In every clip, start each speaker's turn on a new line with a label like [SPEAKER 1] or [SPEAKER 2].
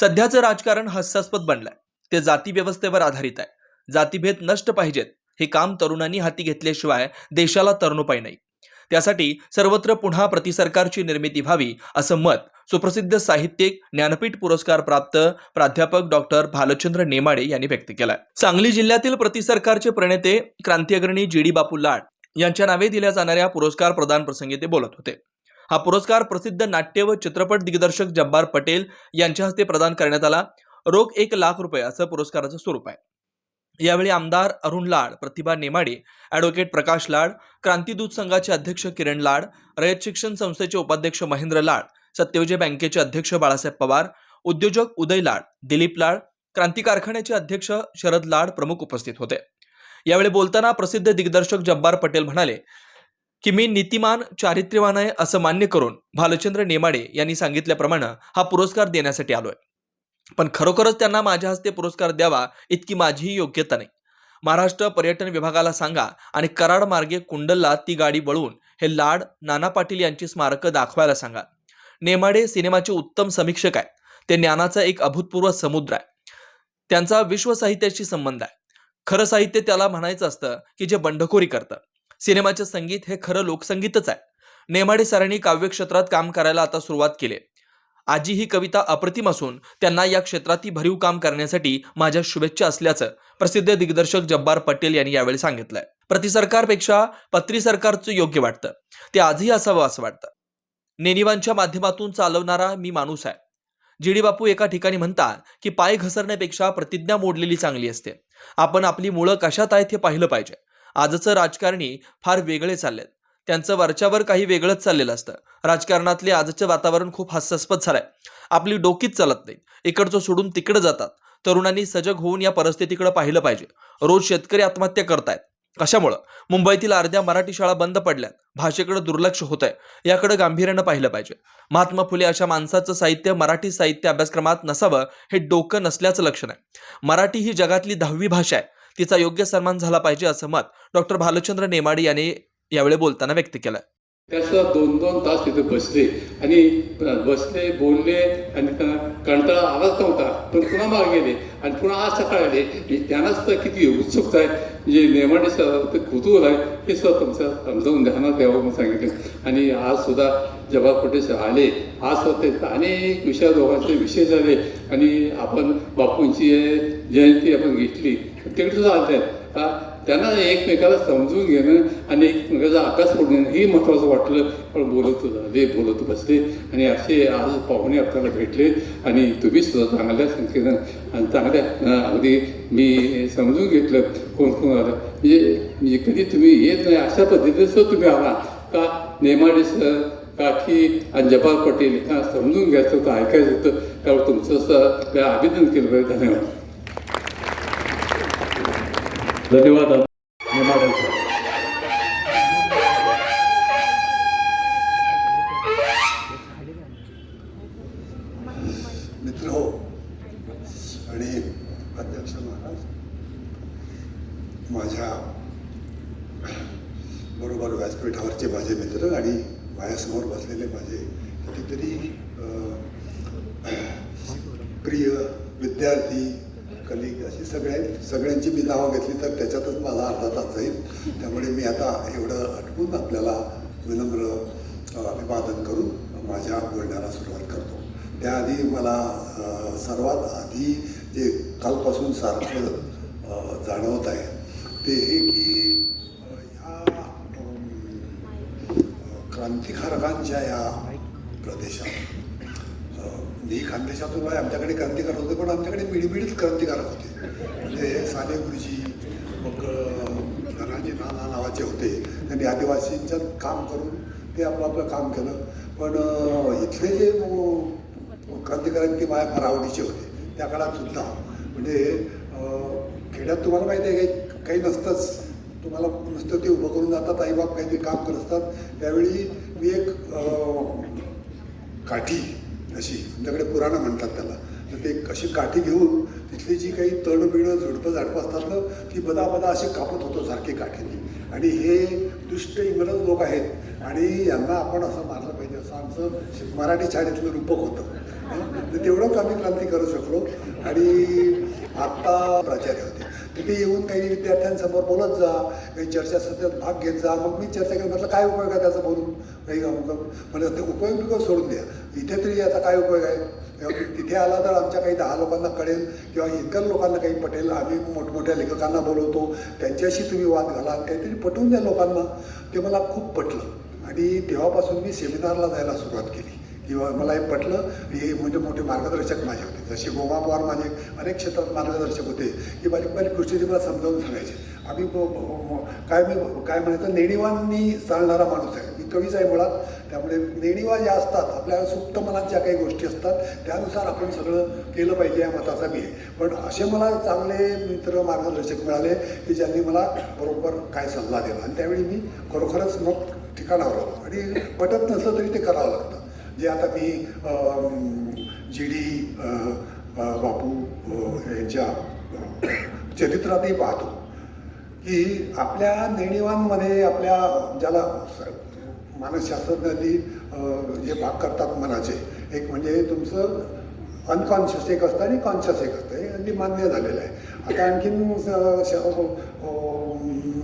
[SPEAKER 1] सध्याचं राजकारण हास्यास्पद बनलंय. ते जाती व्यवस्थेवर आधारित आहे. जातीभेद नष्ट पाहिजेत हे काम तरुणांनी हाती घेतल्याशिवाय देशाला तरणोपाय नाही. त्यासाठी सर्वत्र पुन्हा प्रतिसरकारची निर्मिती व्हावी असं मत सुप्रसिद्ध साहित्यिक ज्ञानपीठ पुरस्कार प्राप्त प्राध्यापक डॉक्टर भालचंद्र नेमाडे यांनी व्यक्त केलाय. सांगली जिल्ह्यातील प्रतिसरकारचे प्रणेते क्रांती अग्रणी जी डी बापू लाड यांच्या नावे दिल्या जाणाऱ्या पुरस्कार प्रदान प्रसंगी ते बोलत होते. हा पुरस्कार प्रसिद्ध नाट्य व चित्रपट दिग्दर्शक जब्बार पटेल यांच्या हस्ते प्रदान करण्यात आला. रोख एक लाख रुपये असं पुरस्काराचं स्वरूप आहे. यावेळी आमदार अरुण लाड प्रतिभा नेमाडे ॲडव्होकेट प्रकाश लाड क्रांतीदूत संघाचे अध्यक्ष किरण लाड रयत शिक्षण संस्थेचे उपाध्यक्ष महेंद्र लाड सत्यविजय बँकेचे अध्यक्ष बाळासाहेब पवार उद्योजक उदय लाड दिलीप लाड क्रांती कारखान्याचे अध्यक्ष शरद लाड प्रमुख उपस्थित होते. यावेळी बोलताना प्रसिद्ध दिग्दर्शक जब्बार पटेल म्हणाले की मी नीतिमान चारित्र्यवान आहे असं मान्य करून भालचंद्र नेमाडे यांनी सांगितल्याप्रमाणे हा पुरस्कार देण्यासाठी आलोय. पण खरोखरच त्यांना माझ्या हस्ते पुरस्कार द्यावा इतकी माझीही योग्यता नाही. महाराष्ट्र पर्यटन विभागाला सांगा आणि कराड मार्गे कुंडलला ती गाडी वळवून हे लाड नाना पाटील यांची स्मारकं दाखवायला सांगा. नेमाडे सिनेमाचे उत्तम समीक्षक आहेत ते ज्ञानाचा एक अभूतपूर्व समुद्र आहे. त्यांचा विश्व साहित्याशी संबंध आहे. खरं साहित्य त्याला म्हणायचं असतं की जे बंडखोरी करतं. सिनेमाचे संगीत हे खरं लोकसंगीतच आहे. नेमाडे सरांनी काव्य क्षेत्रात काम करायला आता सुरुवात केली. आजी ही कविता अप्रतिम असून त्यांना या क्षेत्रातही भरीव काम करण्यासाठी माझ्या शुभेच्छा असल्याचं प्रसिद्ध दिग्दर्शक जब्बार पटेल यांनी यावेळी सांगितलंय. प्रतिसरकारपेक्षा पत्री सरकारचं योग्य वाटतं. ते आजही असावं असं वाटतं. नेनिवांच्या माध्यमातून चालवणारा मी माणूस आहे. जीडी बापू एका ठिकाणी म्हणतात की पाय घसरण्यापेक्षा प्रतिज्ञा मोडलेली चांगली असते. आपण आपली मुळं कशात आहेत हे पाहिलं पाहिजे. आजचं राजकारणी फार वेगळे चाललेत. त्यांचं वरच्यावर काही वेगळंच चाललेलं असतं. राजकारणातले आजचं वातावरण खूप हास्यास्पद झालंय. आपली डोकीच चालत नाही इकडचं सोडून तिकडं जातात. तरुणांनी सजग होऊन या परिस्थितीकडे पाहिलं पाहिजे. रोज शेतकरी आत्महत्या करतायत. कशामुळं? मुंबईतील अर्ध्या मराठी शाळा बंद पडल्यात. भाषेकडे दुर्लक्ष होत आहे याकडे गांभीर्यानं पाहिलं पाहिजे. महात्मा फुले अशा माणसाचं साहित्य मराठी साहित्य अभ्यासक्रमात नसावं हे डोकं नसल्याचं लक्षण आहे. मराठी ही जगातली दहावी भाषा आहे. तिचा योग्य सन्मान झाला पाहिजे असं मत डॉक्टर भालचंद्र नेमाडे यांनी यावेळी बोलताना व्यक्त केलं.
[SPEAKER 2] त्यासुद्धा दोन दोन तास तिथे बसले. आणि बसले बोलले आणि त्यांना कंटाळा आलाच नव्हता. पण पुन्हा मागे गेले. आणि पुन्हा आज सकाळी आले. आणि त्यांना सुद्धा किती उत्सुकता आहे. जे नेमाडे सर ते कुतूहल आहे. हे सुद्धा तुमचं समजावून ध्यानात द्यावं म्हणून सांगितलं. आणि आज सुद्धा जेव्हा पटेल आले? आज सुद्धा ते अनेक विषया दोघांचे विषय झाले. आणि आपण बापूंची जयंती आपण घेतली. तिकडे सुद्धा आले हा त्यांना एकमेकाला समजून घेणं आणि एकमेकाचा आकाश पडून घेणं हे महत्त्वाचं वाटलं. पण बोलत झाले बोलत बसले आणि असे आज पाहुणे आपल्याला भेटले आणि तुम्ही सुद्धा चांगल्या संख्येनं आणि चांगल्या अगदी मी समजून घेतलं कोण कोण आलं. म्हणजे म्हणजे कधी तुम्ही येत नाही अशा पद्धतीने सुद्धा तुम्ही आला. का नेमाडे सर काठी आणि जपाल पटेल ह्या समजून घ्यायचं होतं ऐकायचं होतं. त्यामुळे तुमचं सुद्धा अभिनंदन केलं पाहिजे. धन्यवाद.
[SPEAKER 3] धन्यवाद सर
[SPEAKER 4] मित्र हो. आणि अध्यक्ष महाराज माझ्या बरोबर व्यासपीठावरचे माझे मित्र आणि माझ्यासमोर बसलेले माझे कितीतरी प्रिय विद्यार्थी कलिग अशी सगळ्या सगळ्यांची मी नावं घेतली तर त्याच्यातच माझा अर्धा तास जाईल. त्यामुळे मी आता एवढं आठवून आपल्याला विनम्र अभिवादन करून माझ्या बोलण्याला सुरुवात करतो. त्याआधी मला सर्वात आधी जे कालपासून सारखं जाणवत आहे ते हे की ह्या क्रांतिकारकांच्या या प्रदेशात ही खानदेशातून आहे आमच्याकडे क्रांतिकारक होते पण आमच्याकडे पिढीपिढीत क्रांतिकारक होते. म्हणजे साने गुरुजी मग राजे नाना नावाचे होते. त्यांनी आदिवासींच्यात काम करून ते आपलं आपलं काम केलं. पण इथले जे क्रांतिकारक ते माझ्या फार आवडीचे होते. त्या काळात सुद्धा. म्हणजे खेड्यात तुम्हाला माहिती आहे काही काही नसतंच. तुम्हाला नुसतं ते उभं करून जातात आईबाप काहीतरी काम करत असतात. त्यावेळी मी एक काठी अशी. आमच्याकडे पुराणं म्हणतात त्याला. तर ते अशी काठी घेऊन तिथली जी काही तणबिणं झुडपं झाडपं असतात ना ती बदाबदा अशी कापत होतो सारखी काठीने आणि हे दुष्ट इंग्रज लोक आहेत. आणि यांना आपण असं मारलं पाहिजे असं आमचं मराठी शाळेतलं रूपक होतं. तर तेवढंच आम्ही क्रांती करू शकलो. आणि आत्ता प्राचार्य इथे तिथे येऊन काही विद्यार्थ्यांसमोर बोलत जा काही चर्चा सध्या भाग घेत जा. मग मी चर्चा केली म्हटलं काय उपयोग आहे त्याचा बोलून? काही अमुक म्हणजे ते उपयोग बियोग सोडून द्या. इथे तरी याचा काय उपयोग आहे? तिथे आला तर आमच्या काही दहा लोकांना कळेल किंवा इतर लोकांना काही पटेल. आम्ही मोठमोठ्या लेखकांना बोलवतो. त्यांच्याशी तुम्ही वाद घाला. काहीतरी पटवून द्या लोकांना. ते मला खूप पटलं. आणि तेव्हापासून मी सेमिनारला जायला सुरुवात केली. किंवा मला हे पटलं हे म्हणजे मोठे मार्गदर्शक माझे होते. जसे गोमा पवार माझे अनेक क्षेत्रात मार्गदर्शक होते की बारीक बारीक गोष्टी ते मला समजावून सांगायचे. आम्ही ब- काय मी काय म्हणायचं नेणीवांनी चालणारा माणूस आहे. मी कवीच आहे मुळात. त्यामुळे नेणीवा ज्या असतात आपल्या सुप्त मनात ज्या काही गोष्टी असतात त्यानुसार आपण सगळं केलं पाहिजे या मताचा मी आहे. पण असे मला चांगले मित्र मार्गदर्शक मिळाले की ज्यांनी मला बरोबर काय सल्ला दिला. आणि त्यावेळी मी खरोखरच मग ठिकाणावर आलो. आणि पटत नसलं तरी ते करावं लागतं. जे आता मी जी डी बापू यांच्या चरित्रातही पाहतो की आपल्या नेणिवांमध्ये आपल्या ज्याला मानसशास्त्रज्ञांनी जे भाग करतात मनाचे एक म्हणजे तुमचं अनकॉन्शियस एक असतं आणि कॉन्शियस एक असतं हे अगदी मान्य झालेलं आहे. आता आणखीन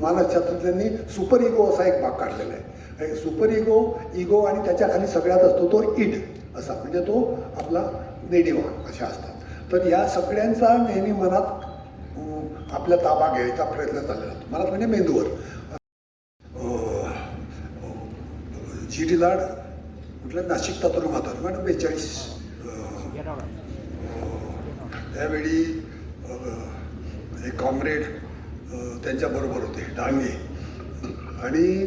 [SPEAKER 4] स- श- मानसशास्त्रज्ञांनी सुपर इगो असा एक भाग काढलेला आहे. सुपर इगो इगो आणि त्याच्याखाली सगळ्यात असतो तो इड असा. म्हणजे तो आपला नेडिवा अशा असतात. तर या सगळ्यांचा नेहमी मनात आपल्या ताबा घ्यायचा प्रयत्न चाललेला असतो. मनात म्हणजे मेंदूवर. जी डी लाड म्हटलं नाशिक तातुर्मात म्हणजे बेचाळीस त्यावेळी एक कॉम्रेड त्यांच्याबरोबर होते डांगे. आणि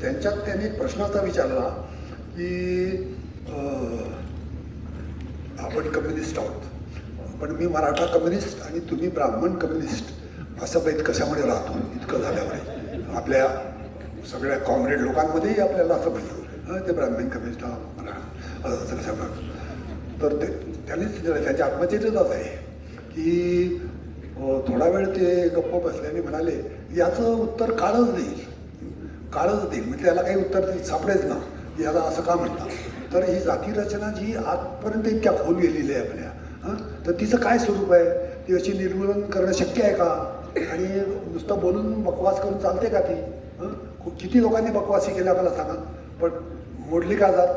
[SPEAKER 4] त्यांच्यात त्यांनी एक प्रश्नाचा विचारला की आपण कम्युनिस्ट आहोत पण मी मराठा कम्युनिस्ट आणि तुम्ही ब्राह्मण कम्युनिस्ट असं बैत कशामुळे राहतो? इतकं झाल्यावर आपल्या सगळ्या कॉम्रेड लोकांमध्येही आपल्याला असं म्हणतो ते ब्राह्मण कम्युनिस्ट हा मराठा. असं कशामुळे तर ते त्यांनीच त्याच्या आत्मचरितच आहे की थोडा वेळ ते गप्प बसल्याने म्हणाले याचं उत्तर काळच देईल. काळच देईल. म्हणजे त्याला काही उत्तर सापडेच ना. याला असं का म्हणतात? तर ही जाती रचना जी आजपर्यंत इतक्या खोल गेलेली आहे आपल्या. हं? तर तिचं काय स्वरूप आहे? ती अशी निर्मूलन करणं शक्य आहे का? आणि नुसतं बोलून बकवास करून चालते का ती? खूप- किती लोकांनी बकवासी केल्या मला सांगा. पण मोडली का जात?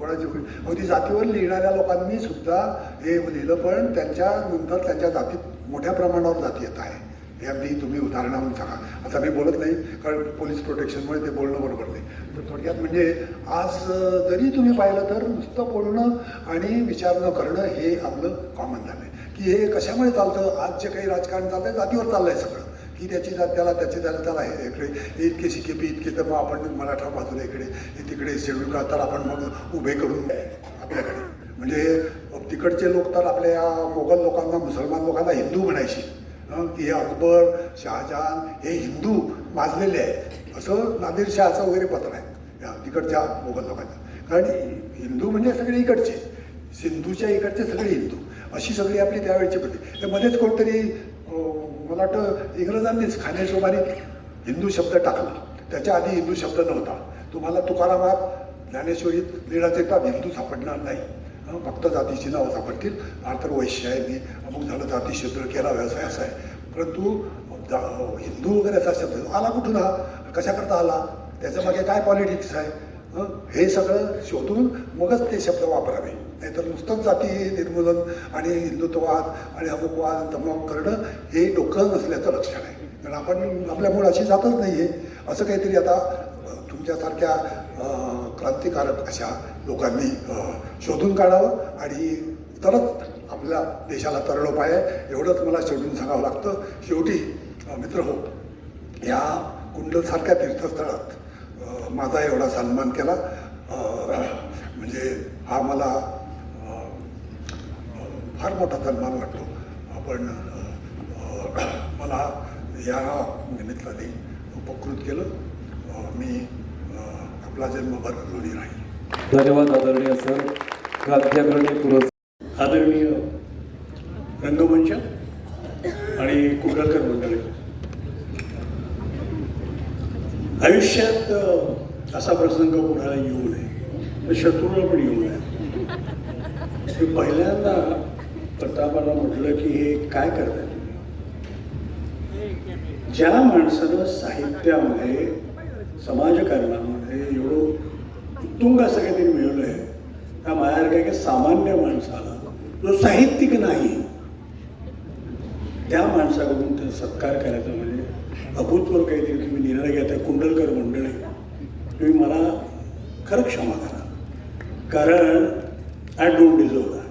[SPEAKER 4] कोणाची अहो ती जातीवर लिहिणाऱ्या लोकांनी सुद्धा हे लिहिलं पण त्यांच्या नंतर त्यांच्या जातीत मोठ्या प्रमाणावर जाती येत आहे. हे अगदी तुम्ही उदाहरणावरून सांगा. आता मी बोलत नाही कारण पोलीस प्रोटेक्शनमुळे ते बोलणं बरोबर नाही. तर थोडक्यात म्हणजे आज जरी तुम्ही पाहिलं तर नुसतं बोलणं आणि विचार न करणं हे आपलं कॉमन झालं आहे की हे कशामुळे चालतं? आज जे काही राजकारण चालतं आहे जातीवर चाललं आहे सगळं. की त्याची जात त्याला त्याची त्याला त्याला हे इकडे इतके शिकेपी इतके तर मग आपण मराठा बाजूला इकडे हे तिकडे शेड्यूल का तर आपण मग उभे करून आपल्याकडे. म्हणजे तिकडचे लोक तर आपल्या या मोगल लोकांना मुसलमान लोकांना हिंदू म्हणायची. की हे अकबर शहाजहान हे हिंदू माजलेले आहेत. असं नादिरशहाचं वगैरे पत्र आहे या तिकडच्या मोगल लोकांचं. कारण हिंदू म्हणजे सगळे इकडचे. सिंधूच्या इकडचे सगळे हिंदू. अशी सगळी आपली त्यावेळची पद्धती. तर मध्येच कोणतरी मला वाटतं इंग्रजांनीच खानेशोबारीत हिंदू शब्द टाकला. त्याच्या आधी हिंदू शब्द नव्हता. तुम्हाला तुकारामात ज्ञानेश्वरीत लिडाचे का हिंदू सापडणार नाही. फक्त जातीची नावं सापडतील. हा तर वैश्य आहे मी. अमुक झालं जाती शब्द केला व्यवसाय असा आहे. परंतु जा- हिंदू वगैरे असा शब्द आला कुठून हा? कशाकरता आला? त्याच्यामागे काय पॉलिटिक्स आहे? हे सगळं शोधून मगच ते शब्द वापरावे. नाहीतर नुसतंच जाती निर्मूलन आणि हिंदुत्ववाद आणि अमुकवाद तमुक करणं हे डोकं नसल्याचं लक्षण आहे. कारण आपण आपल्या अशी जातच नाही आहे. असं काहीतरी आता तुमच्यासारख्या क्रांतिकारक अशा लोकांनी शोधून काढावं आणि तरच आपल्या देशाला तरणोपाय आहे एवढंच मला शेवटून सांगावं लागतं. शेवटी मित्र हो या कुंडलसारख्या तीर्थस्थळात माझा एवढा सन्मान केला. म्हणजे हा मला फार मोठा सन्मान वाटतो आपण मला या निमित्ताने उपकृत केलं. मी आपला जन्म ऋणी राहील
[SPEAKER 3] धन्यवाद आदरणीय सर. प्राध्याकरणी पुरस्कार
[SPEAKER 5] आदरणीय रंगमंच आणि कुंडलकर मंडळी. आयुष्यात असा प्रसंग कोणाला येऊ नये. तर शत्रूला पण येऊ नये. पहिल्यांदा प्रतापाला म्हटलं की हे काय करताय तुम्ही? ज्या माणसानं साहित्यामध्ये समाजकारणामध्ये एवढं उत्तुंग असं काहीतरी मिळवलं आहे त्या माझ्यासारख्या काही सामान्य माणसाला जो साहित्यिक नाही त्या माणसाकडून ते सत्कार करायचा म्हणजे अभूतपूर्व काहीतरी तुम्ही निर्णय घेता कुंडलकर मंडळी. तुम्ही मला खरं क्षमा करा. कारण आय डोंट डिझर्व दॅट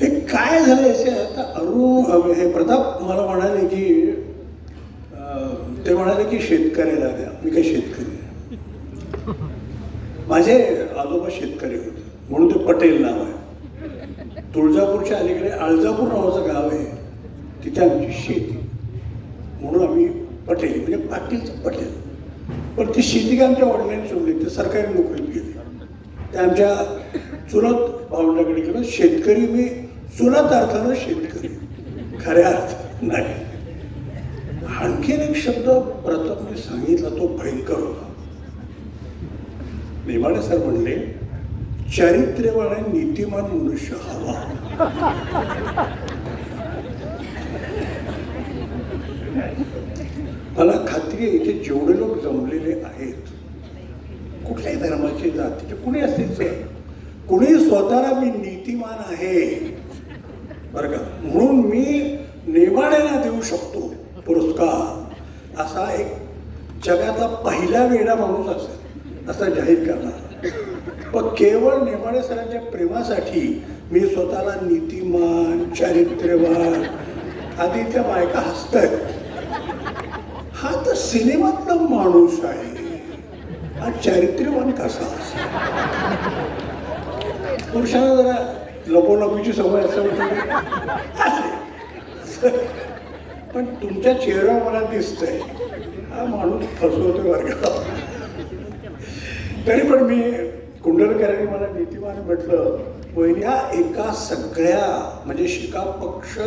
[SPEAKER 5] हे काय झालं असे आता अरुण हे प्रताप मला म्हणाले की ते म्हणाले की शेतकऱ्याला द्या मी काही शेतकरी? आहे. माझे आजोबा शेतकरी होते. म्हणून ते पटेल नाव आहे. तुळजापूरच्या अलीकडे आळजापूर नावाचं गाव आहे. तिथे आमची शेती. म्हणून आम्ही पटेल म्हणजे पाटीलचं पटेल. पण ती शेती काय आमच्या वडिलांनी सोडली? ते सरकारी नोकरीत गेली. ते आमच्या चुलत भावंडाकडे गेलं. शेतकरी मी चुलत अर्थानं शेतकरी. खऱ्या अर्थ नाही. आणखीन एक शब्द प्रतापने सांगितला तो भयंकर होता. नेमाडे सर म्हणले चारित्र्यवान आणि नीतिमान मनुष्य हवा. मला खात्री आहे इथे जेवढे लोक जमलेले आहेत कुठल्याही धर्माचे जातीचे कुणी असतील सर? कुणी स्वतःला मी नीतिमान आहे? बरं का? म्हणून मी नेमाड्याला देऊ शकतो पुरस्कार. असा एक जगातला पहिला वेडा माणूस असेल असा जाहीर करणार. पण केवळ नेमाडे सरांच्या प्रेमासाठी मी स्वतःला नीतिमान चारित्र्यवान आधी त्या बायका हसतायत हा तर सिनेमातला माणूस आहे. हा चारित्र्यवान कसा असेल? पुरुषांना जरा लपोलपीची सवय असं पण तुमच्या चेहऱ्यावर मला दिसतंय. हा माणूस फसवतो वर्गाला. तरी पण मी कुंडलकरांनी मला नीतिमान म्हटलं पहिल्या एका सगळ्या म्हणजे शिका पक्ष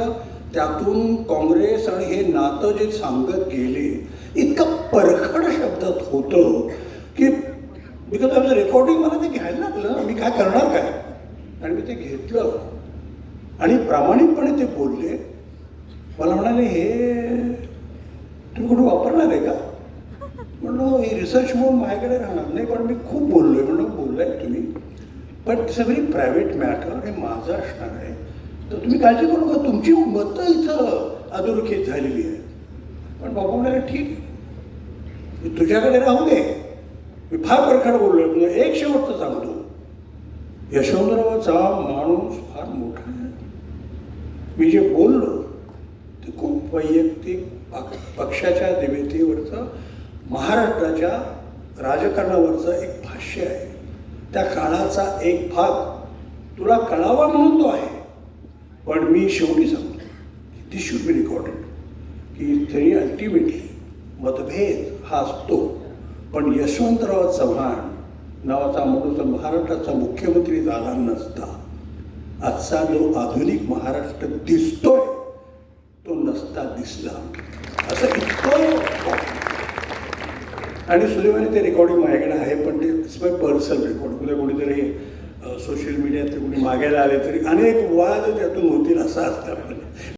[SPEAKER 5] त्यातून काँग्रेस आणि हे नातं जे सांगत गेले इतकं परखड शब्दात होतं की बिकॉज आमचं रेकॉर्डिंग मला ते घ्यायला लागलं. मी काय करणार काय? आणि मी ते घेतलं. आणि प्रामाणिकपणे ते बोलले. मला म्हणाले हे तुम्ही कुठे वापरणार आहे का? म्हणलो हो, हे रिसर्च म्हणून माझ्याकडे राहणार नाही पण मी खूप बोललो आहे म्हणलं बोललाय तुम्ही. पण it's a very private matter हे माझं असणार आहे. तर तुम्ही काळजी करू नका तुमची मतं इथं अधोरेखित झालेली आहे पण बाबा म्हणाले ठीक आहे. मी तुझ्याकडे राहू दे. मी फार परखड बोललो तुला एक शेवटचं सांगतो. यशवंतरावाचा माणूस फार मोठा आहे. मी जे बोललो ते खूप वैयक्तिक पक- पक्षाच्या देवेतीवरचं महाराष्ट्राच्या राजकारणावरचं एक भाष्य आहे. त्या काळाचा एक भाग तुला कळावा म्हणून तो आहे. पण मी शेवटी सांगतो दिस शुड बी रेकॉर्डेड की तरी अल्टिमेटली मतभेद हा असतो. पण यशवंतराव चव्हाण नावाचा माणूस महाराष्ट्राचा मुख्यमंत्री झाला नसता. आजचा जो आधुनिक महाराष्ट्र दिसतोय तो नसता दिसला. असं इतकं आणि सुदैवाने ते रेकॉर्डिंग माझ्याकडे आहे पण ते इट्स माय पर्सनल रेकॉर्ड कुठे कोणीतरी सोशल मीडियात ते कोणी मागायला आले तरी अनेक वाद त्यातून होतील असं असतं.